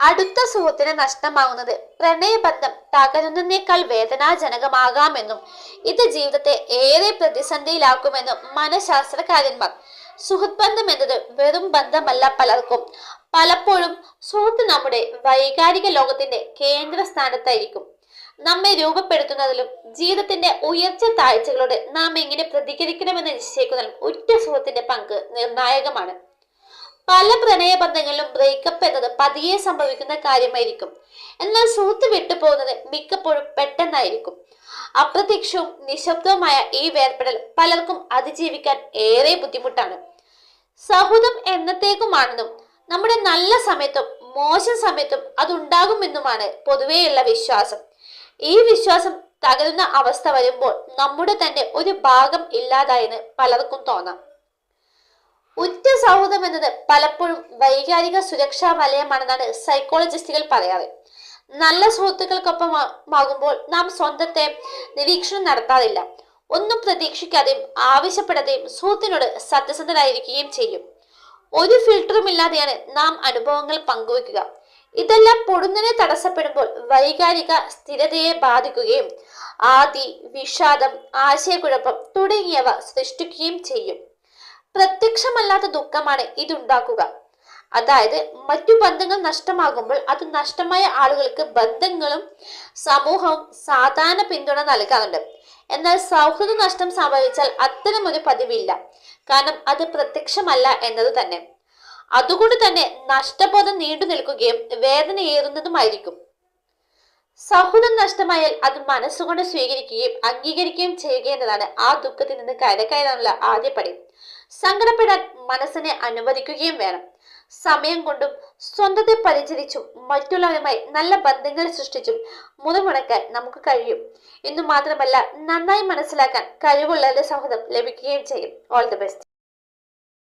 അടുത്ത സുഹൃത്തിന് നഷ്ടമാകുന്നത് പ്രണയബന്ധം തകരുന്നതിനേക്കാൾ വേദനാജനകമാകാമെന്നും ഇത് ജീവിതത്തെ ഏറെ പ്രതിസന്ധിയിലാക്കുമെന്നും മനഃശാസ്ത്രകാരന്മാർ. സുഹൃത് ബന്ധം എന്നത് വെറും ബന്ധമല്ല പലർക്കും. പലപ്പോഴും സുഹൃത്ത് നമ്മുടെ വൈകാരിക ലോകത്തിന്റെ കേന്ദ്ര സ്ഥാനത്തായിരിക്കും നമ്മെ രൂപപ്പെടുത്തുന്നതിലും ജീവിതത്തിന്റെ ഉയർച്ച താഴ്ചകളോട് നാം എങ്ങനെ പ്രതികരിക്കണമെന്ന് നിശ്ചയിക്കുന്നതിലും ഉറ്റ സുഹൃത്തിന്റെ പങ്ക് നിർണായകമാണ്. പല പ്രണയബന്ധങ്ങളിലും ബ്രേക്കപ്പ് എന്നത് പതിയെ സംഭവിക്കുന്ന കാര്യമായിരിക്കും. എന്നാൽ സുഹൃത്ത് വിട്ടുപോകുന്നത് മിക്കപ്പോഴും പെട്ടെന്നായിരിക്കും. അപ്രത്യക്ഷവും നിശബ്ദവുമായ ഈ വേർപെടൽ പലർക്കും അതിജീവിക്കാൻ ഏറെ ബുദ്ധിമുട്ടാണ്. സൗഹൃദം എന്നത്തേക്കുമാണെന്നും നമ്മുടെ നല്ല സമയത്തും മോശം സമയത്തും അതുണ്ടാകുമെന്നുമാണ് പൊതുവെയുള്ള വിശ്വാസം. ഈ വിശ്വാസം തകരുന്ന അവസ്ഥ വരുമ്പോൾ നമ്മുടെ തന്നെ ഒരു ഭാഗം ഇല്ലാതായെന്ന് പലർക്കും തോന്നാം. ഉറ്റ സൗഹൃദം എന്നത് പലപ്പോഴും വൈകാരിക സുരക്ഷാ വലയമാണെന്നാണ് സൈക്കോളജിസ്റ്റുകൾ പറയാറ്. നല്ല സുഹൃത്തുക്കൾക്കൊപ്പമാകുമ്പോൾ നാം സ്വന്തത്തെ നിരീക്ഷണം നടത്താറില്ല. ഒന്നും പ്രതീക്ഷിക്കാതെയും ആവശ്യപ്പെടാതെയും സുഹൃത്തിനോട് സത്യസന്ധരായിരിക്കുകയും ചെയ്യും. ഒരു ഫിൽട്ടറും ഇല്ലാതെയാണ് നാം അനുഭവങ്ങൾ പങ്കുവെക്കുക. ഇതെല്ലാം പൊടുന്നനെ തടസ്സപ്പെടുമ്പോൾ വൈകാരിക സ്ഥിരതയെ ബാധിക്കുകയും ആദി വിഷാദം ആശയക്കുഴപ്പം തുടങ്ങിയവ സൃഷ്ടിക്കുകയും ചെയ്യും. പ്രത്യക്ഷമല്ലാത്ത ദുഃഖമാണ് ഇതുണ്ടാക്കുക. അതായത് മറ്റു ബന്ധങ്ങൾ നഷ്ടമാകുമ്പോൾ അത് നഷ്ടമായ ആളുകൾക്ക് ബന്ധങ്ങളും സമൂഹവും സാധാരണ പിന്തുണ നൽകാറുണ്ട്. എന്നാൽ സൗഹൃദ നഷ്ടം സംഭവിച്ചാൽ അത്തരം ഒരു പതിവില്ല. കാരണം അത് പ്രത്യക്ഷമല്ല എന്നത് തന്നെ. അതുകൊണ്ട് തന്നെ നഷ്ടബോധം നീണ്ടു നിൽക്കുകയും വേദനയേറുന്നതുമായിരിക്കും സൗഹൃദം നഷ്ടമായാൽ അത് മനസ്സുകൊണ്ട് സ്വീകരിക്കുകയും അംഗീകരിക്കുകയും ചെയ്യുക എന്നതാണ് ആ ദുഃഖത്തിൽ നിന്ന് കരകയറാനുള്ള ആദ്യപടി സങ്കടപ്പെടാൻ മനസ്സിനെ അനുവദിക്കുകയും വേണം. സമയം കൊണ്ടും സ്വന്തത്തെ പരിചരിച്ചും മറ്റുള്ളവരുമായി നല്ല ബന്ധങ്ങൾ സൃഷ്ടിച്ചും മുറിമുണക്കാൻ നമുക്ക് കഴിയും. എന്നു മാത്രമല്ല നന്നായി മനസ്സിലാക്കാൻ കഴിവുള്ളവരുടെ സൗഹൃദം ലഭിക്കുകയും ചെയ്യും. All the best